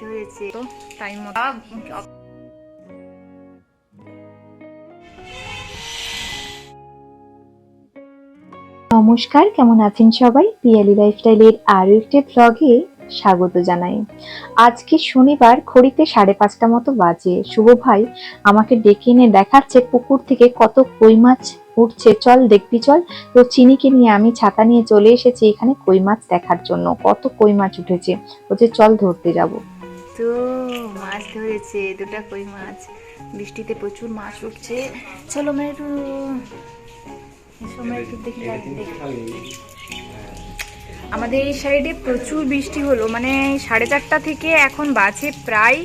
ধরেছে তো টাইম মতো নমস্কার কেমন আছেন সবাই? পিয়ালি লাইফস্টাইলের আরও একটি ব্লগে স্বাগত জানাই। আজকে শনিবার ঘড়িতে সাড়ে পাঁচটা মতো বাজে। শুভ ভাই আমাকে ডেকে এনে দেখাচ্ছে পুকুর থেকে কত কই মাছ উঠছে। চল দেখবি চল। তো চিনিকে নিয়ে আমি ছাতা নিয়ে চলে এসেছি এখানে কই মাছ দেখার জন্য। কত কই মাছ উঠেছে। বলছে চল ধরতে যাব। তো মাছ ধরেছে দুটা কই মাছ। বৃষ্টিতে প্রচুর মাছ উঠছে। চলো মানে একটু সময় একটু দেখি আমাদের এই সাইডে প্রচুর বৃষ্টি হলো মানে সাড়ে চারটা থেকে এখন বাজে প্রায়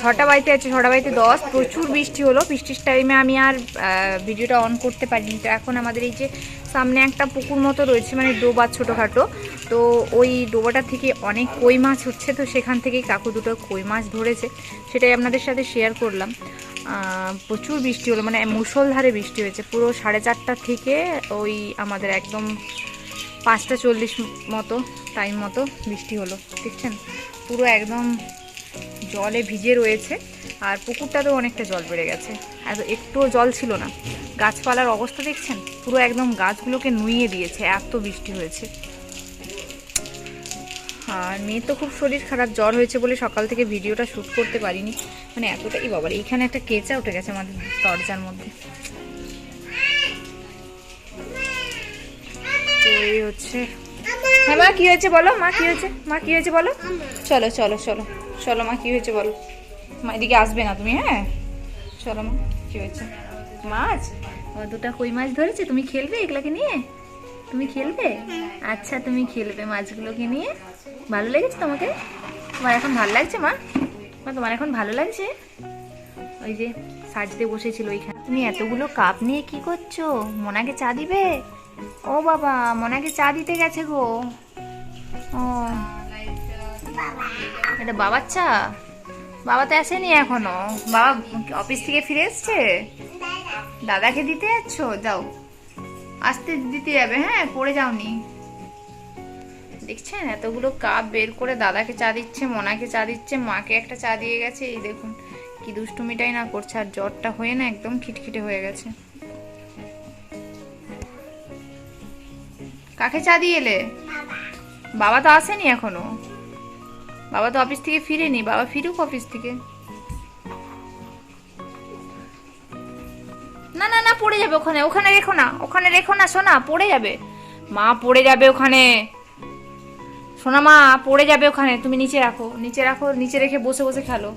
ছটা বাড়িতে আছে, ছটা বাড়িতে দশ। প্রচুর বৃষ্টি হলো। বৃষ্টির টাইমে আমি আর ভিডিওটা অন করতে পারিনি। তো এখন আমাদের এই যে সামনে একটা পুকুর মতো রয়েছে মানে ডোবা ছোটোখাটো। তো ওই ডোবাটা থেকে অনেক কই মাছ হচ্ছে, তো সেখান থেকেই কাকু দুটো কই মাছ ধরেছে। সেটাই আপনাদের সাথে শেয়ার করলাম। প্রচুর বৃষ্টি হলো মানে মুষলধারে বৃষ্টি হয়েছে। পুরো সাড়ে চারটা থেকে ওই আমাদের একদম পাঁচটা চল্লিশ মতো টাইম মতো বৃষ্টি হলো। দেখছেন? পুরো একদম জলে ভিজে রয়েছে আর পুকুরটাতেও অনেকটা জল বেড়ে গেছে। এত একটুও জল ছিল না। গাছপালার অবস্থা দেখছেন? পুরো একদম গাছগুলোকে নুইয়ে দিয়েছে, এত বৃষ্টি হয়েছে। আর মেয়ের তো খুব শরীর খারাপ, জ্বর হয়েছে বলে সকাল থেকে ভিডিওটা শ্যুট করতে পারিনি। মানে এতটাই বাবার, এইখানে একটা কেঁচা উঠে গেছে আমাদের দরজার মধ্যে। তো এই হচ্ছে হ্যাঁ মা, কি হয়েছে বলো? মা, কি হয়েছে? মা, কি হয়েছে বলো? চলো চলো চলো চলো, মা, কি হয়েছে বলো? মা, এদিকে আসবে না তুমি হ্যাঁ? চলো, মা, কি হয়েছে? মাছ? ও, দুটা কই মাছ ধরেছে? তুমি খেলবে এগুলাকে নিয়ে? তুমি খেলবে? আচ্ছা তুমি খেলবে মাছগুলোকে নিয়ে। ভালো লেগেছে তোমাকে? তোমার এখন ভালো লাগছে, মা? মা, তোমার এখন ভালো লাগছে? ওই যে সাজতে বসেছিল ওইখানে। তুমি এতগুলো কাপ নিয়ে কি করছ? মোনাকে চা দিবে? ও বাবা, মোনাকে চা দিতে গেছে গো। ও। এটা বাবার চা? বাবা তো আসেনি এখনও। বাবা অফিস থেকে ফিরে এসছে? দাদাকে দিতে যাচ্ছ? যাও। আসতে দিতে যাবে হ্যাঁ পড়ে যাওনি। দেখছেন, এতগুলো কাপ বের করে দাদাকে চা দিচ্ছে, মোনাকে চা দিচ্ছে, মাকে একটা চা দিয়ে গেছে। এই দেখুন, কি দুষ্টুমিটাই না করছে, আর জ্বরটা হয়ে না একদম খিটখিটে হয়ে গেছে। কাকে চা দিয়ে এলে? বাবা তো আসেনি এখনও। বাবা তো অফিস থেকে ফিরেনি, বাবা ফিরুক অফিস থেকে। না না না, পড়ে যাবে ওখানে ওখানে রেখো না, ওখানে রেখো না, সোনা, পড়ে যাবে। মা, পড়ে যাবে ওখানে। সোনা মা, পড়ে যাবে ওখানে, তুমি নিচে রাখো নিচে রাখো, নিচে রেখে বসে বসে খেলো।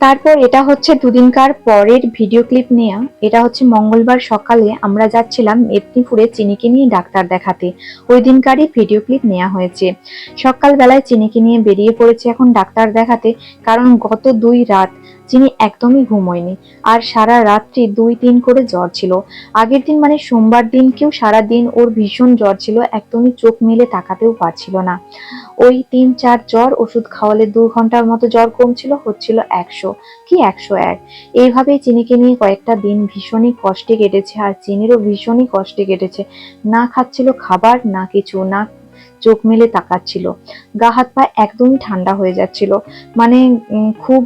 তারপর এটা হচ্ছে দুদিনকার পরের ভিডিও ক্লিপ নেয়া। এটা হচ্ছে মঙ্গলবার সকালে আমরা যাচ্ছিলাম মেদিনীপুরে চিনিকে নিয়ে ডাক্তার দেখাতে। ওই দিনকারই ভিডিও ক্লিপ নেওয়া হয়েছে। সকালবেলায় চিনিকে নিয়ে বেরিয়ে পড়েছে এখন ডাক্তার দেখাতে, কারণ গত দুই রাত চিনি একদমই ঘুমোয়নি। আর সারা রাত্রি দুই তিন করে জ্বর ছিল। আগের দিন মানে সোমবার দিনকেও সারা দিন ওর ভীষণ জ্বর ছিল, একদমই চোখ মেলে তাকাতেও পারছিল না। ওই তিন চার জ্বর ওষুধ খাওয়ালে দু ঘণ্টার মতো জ্বর কমছিল, হচ্ছিল একশো, কি একশো এক। এইভাবেই চিনিকে নিয়ে কয়েকটা দিন ভীষণই কষ্টে কেটেছে, আর চিনিরও ভীষণই কষ্টে কেটেছে। না খাচ্ছিল খাবার, না কিছু, না চোখ মেলে তাকাচ্ছিল। গা হাত পা একদমই ঠান্ডা হয়ে যাচ্ছিল। মানে খুব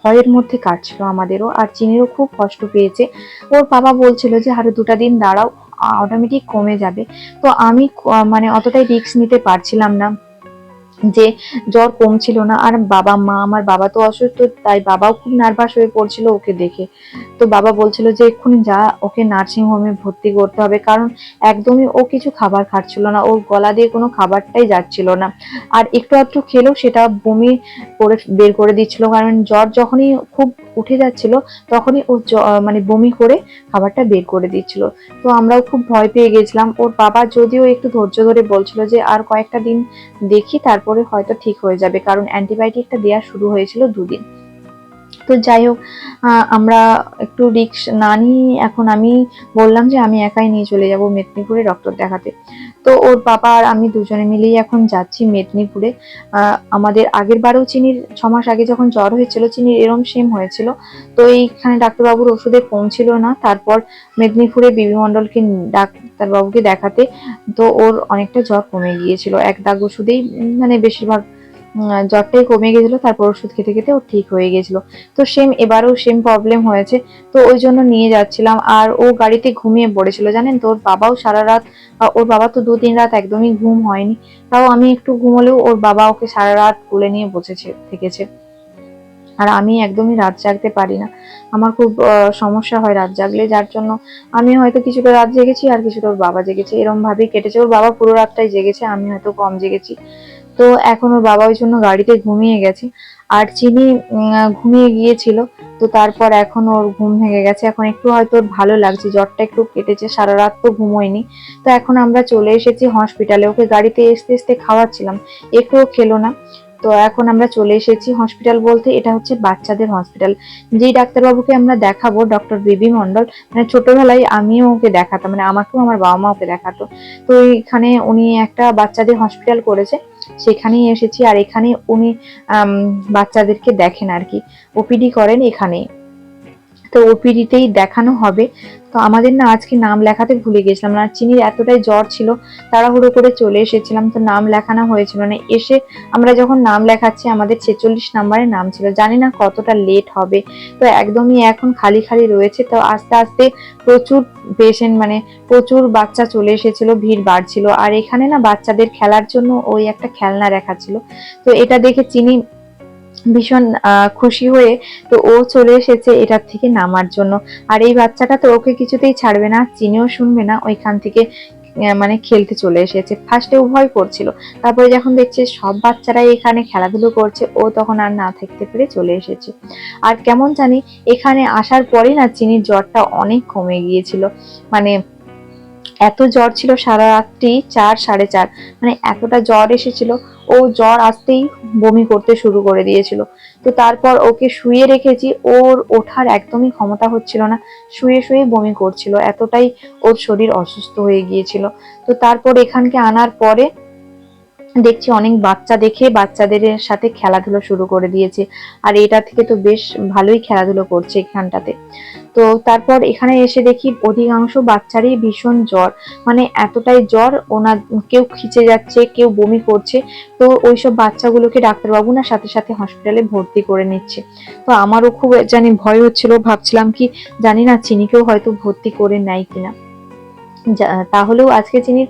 ভয়ের মধ্যে কাটছিল আমাদেরও। আর চিনিরও খুব কষ্ট পেয়েছে। ওর বাবা বলছিল যে, আরও, দুটা দিন দাঁড়াও অটোমেটিক কমে যাবে। তো আমি মানে অতটাই রিস্ক নিতে পারছিলাম না। যে জ্বর কমছিল না, আর বাবা, মা আমার বাবা তো অসুস্থ, তাই বাবাও খুব নার্ভাস হয়ে পড়ছিল ওকে দেখে। তো বাবা বলছিল যে এক্ষুনি যা, ওকে নার্সিং হোমে ভর্তি করতে হবে, কারণ একদমই ও কিছু খাবার খাচ্ছিল না, ওর গলা দিয়ে কোনো খাবারটাই যাচ্ছিল না। আর একটু আধটু খেলেও সেটা বমি করে বের করে দিচ্ছিল, কারণ জ্বর যখনই খুব উঠে যাচ্ছিল, তখনই ও মানে বমি করে খাবারটা বের করে দিচ্ছিল। তো আমরাও খুব ভয় পেয়ে গেছিলাম। ওর বাবা যদিও একটু ধৈর্য ধরে বলছিল যে, আর কয়েকটা দিন দেখি, তারপরে হয়তো ঠিক হয়ে যাবে। কারণ অ্যান্টিবায়োটিকটা দেওয়া শুরু হয়েছিল দুদিন। তো যাই হোক আমরা একটু রিক্স না নিয়ে এখন আমি বললাম যে, আমি একাই নিয়ে চলে যাব মেদিনীপুরে ডক্টর দেখাতে। তো ওর বাবা আর আমি দুজনে মিলেই এখন যাচ্ছি মেদিনীপুরে। আমাদের আগের বারেও চিনির ছ মাস আগে যখন জ্বর হয়েছিল, চিনির এরম সেম হয়েছিল। তো এইখানে ডাক্তারবাবুর ওষুধে পৌঁছিল না। তারপর মেদিনীপুরে বিবি মণ্ডলকে ডাক্তারবাবুকে দেখাতে, তো ওর অনেকটা জ্বর কমে গিয়েছিল। এক দাগ ওষুধেই মানে বেশিরভাগ জ্বরটাই কমে গেছিল, তারপর ওষুধ খেতে খেতে ও ঠিক হয়ে গেছিল। তো সেম এবারেও সেম প্রবলেম হয়েছে। তো ওই জন্য নিয়ে যাচ্ছিলাম। আর ও গাড়িতে ঘুমিয়ে পড়েছিল, জানেন তো? ওর বাবাও সারা রাত ওর বাবা তো দু তিন রাত একদমই ঘুম হয়নি। তাও আমি একটু ঘুমলেও ওর বাবা ওকে সারা রাত কোলে নিয়ে বসেছে, থেকেছে। আর আমি একদমই রাত জাগতে পারি না। আমার খুব সমস্যা হয় রাত জাগলে, যার জন্য আমি হয়তো কিছুটা রাত জেগেছি আর কিছুটা ওর বাবা জেগেছে। এরকম ভাবেই কেটেছে। ওর বাবা পুরো রাতটাই জেগেছে, আমি হয়তো কম জেগেছি। তো এখন ওর বাবা ওই জন্য গাড়িতে ঘুমিয়ে গেছে। আর চিনি ঘুমিয়ে গিয়েছিল, তো তারপর এখন ওর ঘুম ভেঙে গেছে। এখন একটু হয়তো ওর ভালো লাগছে, জ্বরটা একটু কেটেছে, সারা রাত তো ঘুমোয়নি। তো এখন আমরা চলে এসেছি হসপিটালে ওকে গাড়িতে এসতে এসতে খাওয়াচ্ছিলাম। একটুও খেলো না। তো এখন আমরা চলে এসেছি হসপিটাল বলতে, এটা হচ্ছে বাচ্চাদের হসপিটাল যেই ডাক্তারবাবুকে আমরা দেখাবো ডক্টর বিবি মন্ডল মানে ছোটবেলায় আমিও ওকে দেখাতাম মানে আমাকেও আমার বাবা মা ওকে দেখাতো। তো এখানে উনি একটা বাচ্চাদের হসপিটাল করেছে, সেখানেই এসেছি, আর এখানে উনি বাচ্চাদেরকে দেখেন আর কি। ওপিডি করেন এখানেই। তো ওপিডিতেই দেখানো হবে। তো আমাদের না আজকে নাম লেখাতে ভুলে গেছিলাম না। চিনির এতটাই জ্বর ছিল, তাড়াহুড়ো করে চলে এসেছিলাম, তো নাম লেখানো হয়েছিল না। এসে আমরা যখন নাম লেখাচ্ছি, আমাদের ছেচল্লিশ নাম্বারের নাম ছিল। জানি না কতটা লেট হবে। তো একদমই এখন খালি খালি রয়েছে। তো আস্তে আস্তে প্রচুর পেশেন্ট মানে প্রচুর বাচ্চা চলে এসেছিল, ভিড় বাড়ছিল। আর এখানে না বাচ্চাদের খেলার জন্য ওই একটা খেলনা রাখা ছিল। তো এটা দেখে চিনি ভীষণ খুশি হয়ে তো ও চলে এসেছে এটার থেকে নামার জন্য। আর এই বাচ্চাটা তো ওকে কিছুতেই ছাড়বে না, চিনিও শুনবে না, ওইখান থেকে মানে খেলতে চলে এসেছে। ফার্স্টে ও ভয় করছিল, তারপরে যখন দেখছে সব বাচ্চারাই এখানে খেলাধুলো করছে, ও তখন আর না থাকতে পেরে চলে এসেছে। আর কেমন জানি এখানে আসার পরে না চিনির জ্বরটা অনেক কমে গিয়েছিল। মানে এত জ্বর ছিল সারা রাত্রি চার, সাড়ে চার মানে এতটা জ্বর এসেছিল ও জ্বর আসতেই বমি করতে শুরু করে দিয়েছিল। তো তারপর ওকে শুয়ে রেখেছি, ওর ওঠার একদমই ক্ষমতা হচ্ছিল না। শুয়ে শুয়ে বমি করছিল, এতটাই ওর শরীর অসুস্থ হয়ে গিয়েছিল। তো তারপর এখানকে আনার পরে দেখছি অনেক বাচ্চা দেখে বাচ্চাদের সাথে খেলাধুলো শুরু করে দিয়েছে। আর এটা থেকে তো বেশ ভালোই খেলাধুলো করছে এখানটাতে। তো তারপর এখানে এসে দেখি অধিকাংশ বাচ্চারই ভীষণ জ্বর। মানে এতটাই জ্বর ওনার কেউ খিচে যাচ্ছে, কেউ বমি করছে। তো ওইসব বাচ্চাগুলোকে ডাক্তারবাবু না সাথে সাথে হসপিটালে ভর্তি করে নিচ্ছে। তো আমারও খুব জানি ভয় হচ্ছিল, ভাবছিলাম কি জানি না, চিনিকেও হয়তো ভর্তি করে নেয় কিনা। তাহলেও আজকে চিনির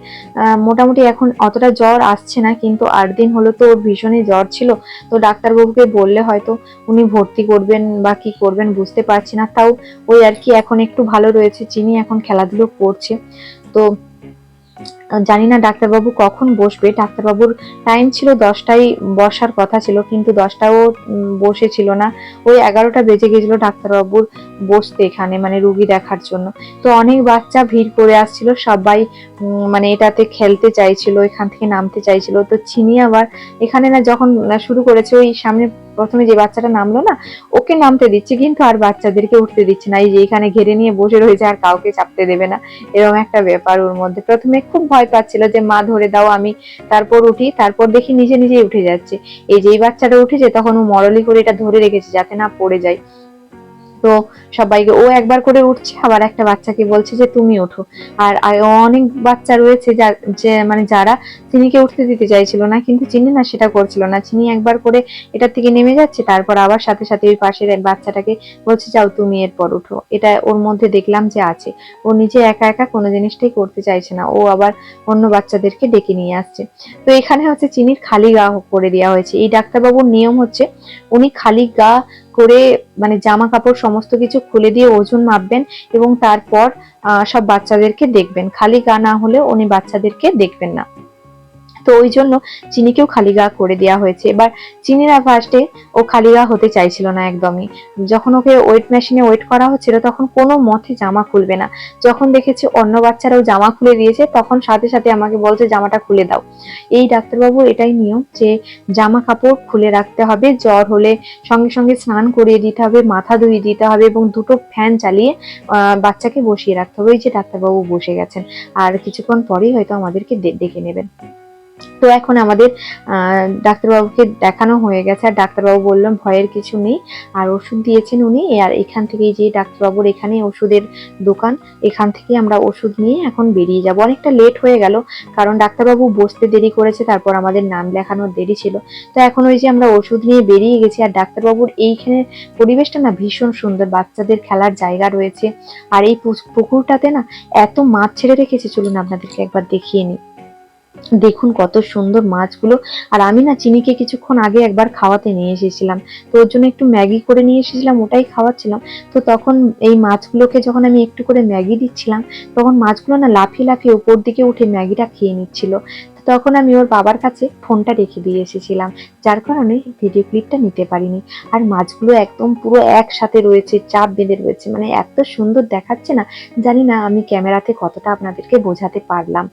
মোটামুটি এখন অতটা জ্বর আসছে না, কিন্তু আট দিন হলো তো ওর ভীষণই জ্বর ছিল। তো ডাক্তারবাবুকে বললে হয়তো উনি ভর্তি করবেন বা কি করবেন বুঝতে পারছি না, তাও ওই আর কি এখন একটু ভালো রয়েছে, চিনি এখন খেলাধুলো করছে। তো জানি না ডাক্তারবাবু কখন বসবে। ডাক্তারবাবুর টাইম ছিল দশটায় বসার কথা ছিল, কিন্তু দশটাও বসেছিল না। ওই এগারোটা বেজে গেছিল ডাক্তারবাবুর বসতে এখানে মানে রুগী দেখার জন্য। তো অনেক বাচ্চা ভিড় করে আসছিল, সবাই মানে এটাতে খেলতে চাইছিল, এখান থেকে নামতে চাইছিল। তো চিনি আবার এখানে না যখন শুরু করেছে, ওই সামনে প্রথমে যে বাচ্চাটা নামলো না, ওকে নামতে দিচ্ছে, কিন্তু আর বাচ্চাদেরকে উঠতে দিচ্ছে না। এই যে এখানে ঘেরে নিয়ে বসে রয়েছে, আর কাউকে চাপতে দেবে না। এরকম একটা ব্যাপার ওর মধ্যে। প্রথমে খুব ভয় পাচ্ছিল যে, মা, ধরে দাও, আমি তারপর উঠি। তারপর দেখি নিজে নিজেই উঠে যাচ্ছে। এই যেই বাচ্চাটা উঠেছে, তখন ও মরলি করে এটা ধরে রেখেছে যাতে না পড়ে যায়। তো সবাইকে, ও একবার করে উঠছে, আবার একটা বাচ্চাকে বলছে যে তুমি ওঠো। আর অনেক বাচ্চা রয়েছে যা- মানে যারা চিনিকে উঠতে দিতে চাইছিল না, কিন্তু চিনি না সেটা করছিল না। চিনি একবার করে এটার থেকে নেমে যাচ্ছে, তারপর আবার সাথে সাথে ওই পাশের বাচ্চাটাকে বলছে, যাও তুমি এরপর উঠো। এটা ওর মধ্যে দেখলাম যে আছে। ও নিজে একা একা কোনো জিনিসটাই করতে চাইছে না। ও আবার অন্য বাচ্চাদেরকে ডেকে নিয়ে আসছে। তো এখানে হচ্ছে চিনির খালি গা করে দেওয়া হয়েছে। এই ডাক্তারবাবুর নিয়ম হচ্ছে, উনি খালি গা করে মানে জামা কাপড় সমস্ত কিছু খুলে দিয়ে ওজন মাপবেন এবং তারপর সব বাচ্চাদেরকে দেখবেন। খালি গা না হলে উনি বাচ্চাদেরকে দেখবেন না। তো ওই জন্য চিনিকেও খালি গা করে দেওয়া হয়েছে। এবার চিনিরা ফার্স্টে ও খালি গা হতে চাইছিল না একদমই। যখন ওকে ওয়েট মেশিনে ওয়েট করা হচ্ছিল, তখন কোনো মতে জামা খুলবে না। যখন দেখেছে অন্য বাচ্চারাও জামা খুলে দিয়েছে, তখন সাথে সাথে আমাকে বলছে, জামাটা খুলে দাও। এই ডাক্তারবাবু এটাই নিয়ম যে, জামা কাপড় খুলে রাখতে হবে, জ্বর হলে সঙ্গে সঙ্গে স্নান করিয়ে দিতে হবে, মাথা ধুয়ে দিতে হবে এবং দুটো ফ্যান চালিয়ে বাচ্চাকে বসিয়ে রাখতে হবে। ওই যে ডাক্তারবাবু বসে গেছেন। আর কিছুক্ষণ পরেই হয়তো আমাদেরকে ডেকে নেবেন। তো এখন আমাদের ডাক্তারবাবুকে দেখানো হয়ে গেছে। আর ডাক্তারবাবু বললাম ভয়ের কিছু নেই। আর ওষুধ দিয়েছেন উনি। আর এখান থেকে যে ডাক্তারবাবুর এখানে ওষুধের দোকান, এখান থেকে আমরা ওষুধ নিয়ে এখন বেরিয়ে যাব। অনেকটা লেট হয়ে গেল, কারণ ডাক্তারবাবু বসতে দেরি করেছে, তারপর আমাদের নাম লেখানোর দেরি ছিল। তো এখন ওই যে আমরা ওষুধ নিয়ে বেরিয়ে গেছি, আর ডাক্তারবাবুর এইখানে পরিবেশটা না ভীষণ সুন্দর। বাচ্চাদের খেলার জায়গা রয়েছে। আর এই পুকুরটাতে না এত মাছ ছেড়ে রেখেছে। চলুন আপনাদেরকে একবার দেখিয়ে নিই। দেখুন কত সুন্দর মাছগুলো। আর আমি না চিনিকে কিছুক্ষণ আগে একবার খাওয়াতে নিয়ে এসেছিলাম। তো ওর জন্য একটু ম্যাগি করে নিয়ে এসেছিলাম, ওটাই খাওয়াচ্ছিলাম। তো তখন এই মাছগুলোকে যখন আমি একটু করে ম্যাগি দিচ্ছিলাম, তখন মাছগুলো না লাফিয়ে লাফিয়ে উপর দিকে উঠে ম্যাগিটা খেয়ে নিচ্ছিল। তখন আমি ওর বাবার কাছে ফোনটা রেখে দিয়ে এসেছিলাম, যার কারণে ভিডিও ক্লিপটা নিতে পারিনি। আর মাছগুলো একদম পুরো একসাথে রয়েছে, চাপ বেঁধে রয়েছে। মানে এত সুন্দর দেখাচ্ছে না, জানি না আমি ক্যামেরাতে কতটা আপনাদেরকে বোঝাতে পারলাম।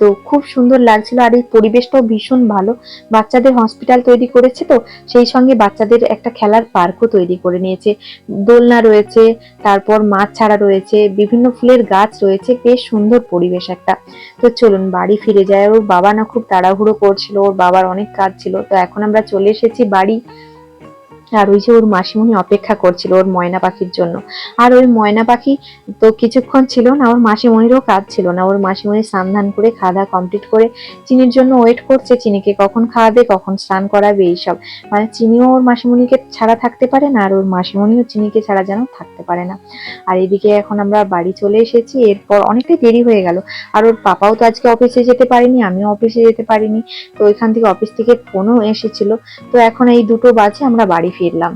তো খুব সুন্দর লাগছিল আর এই পরিবেশটাও ভীষণ ভালো। বাচ্চাদের হসপিটাল তৈরি করেছে তো, সেই সঙ্গে বাচ্চাদের একটা খেলার পার্কও তৈরি করে নিয়েছে। দোলনা রয়েছে, তারপর মাছ ছাড়া রয়েছে, বিভিন্ন ফুলের গাছ রয়েছে, বেশ সুন্দর পরিবেশ একটা। তো চলুন বাড়ি ফিরে যায় ওর বাবা না খুব তাড়াহুড়ো করছিল, ওর বাবার অনেক কাজ ছিল। তো এখন আমরা চলে এসেছি বাড়ি। আর ওই যে ওর মাসিমণি অপেক্ষা করছিল ওর ময়না পাখির জন্য। আর ওই ময়না পাখি তো কিছুক্ষণ ছিল না, ওর মাসিমণিরও কাজ ছিল না। ওর মাসিমণি স্নান ধান করে, খাওয়া দাওয়া কমপ্লিট করে চিনির জন্য ওয়েট করছে। চিনিকে কখন খাওয়াবে কখন স্নান করাবে, এইসব। মানে চিনিও ওর মাসিমণিকে ছাড়া থাকতে পারে না, আর ওর মাসিমণিও চিনিকে ছাড়া যেন থাকতে পারে না। আর এদিকে এখন আমরা বাড়ি চলে এসেছি। এরপর অনেকটাই দেরি হয়ে গেল। আর ওর পাপাও তো আজকে অফিসে যেতে পারিনি, আমিও অফিসে যেতে পারিনি। তো ওইখান থেকে অফিস থেকে ফোনও এসেছিল। তো এখন এই দুটো বাজে আমরা বাড়ি ফিরলাম।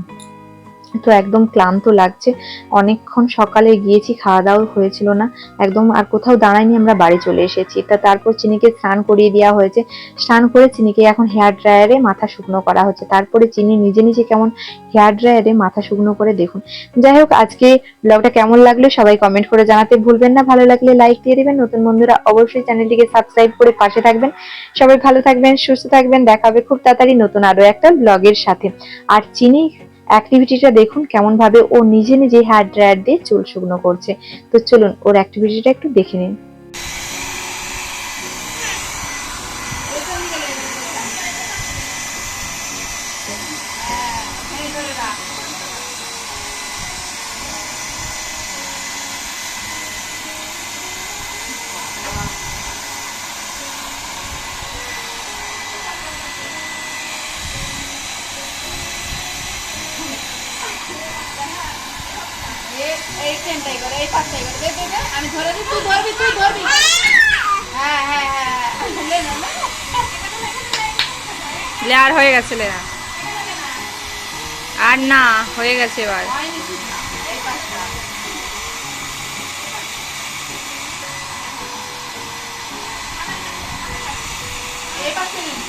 তো একদম ক্লান্ত লাগছে। অনেকক্ষণ সকালে গিয়েছি খাওয়া দাওয়া হয়েছিল না। একদম আর কোথাও দাঁড়াইনি আমরা বাড়ি চলে এসেছি। তা তারপর চিনিকে স্নান করিয়ে দেওয়া হয়েছে। স্নান করে চিনিকে এখন হেয়ার ড্রায়ারে মাথা শুকনো করা হচ্ছে। তারপরে চিনি নিজে নিজে কেমন হেয়ার ড্রায়ারে মাথা শুকনো করে দেখুন। যাই হোক, আজকে ব্লগটা কেমন লাগল সবাই কমেন্ট করে জানাতে ভুলবেন না। ভালো লাগলে লাইক দিয়ে দিবেন। নতুন বন্ধুরা অবশ্যই চ্যানেলটিকে সাবস্ক্রাইব করে পাশে থাকবেন। সবাই ভালো থাকবেন, সুস্থ থাকবেন। দেখা হবে খুব তাড়াতাড়ি নতুন আরও একটা ব্লগের সাথে। আর চিনি অ্যাক্টিভিটিটা দেখুন কেমন ভাবে ও নিজে নিজে হেয়ার ড্রায়ার দিয়ে চুল শুকনো করছে। তো চলুন ওর অ্যাক্টিভিটিটা একটু দেখে নিন। লেয়ার হয়ে গেছে লেয়ার। আর না হয়ে গেছে এবার। এই পাশে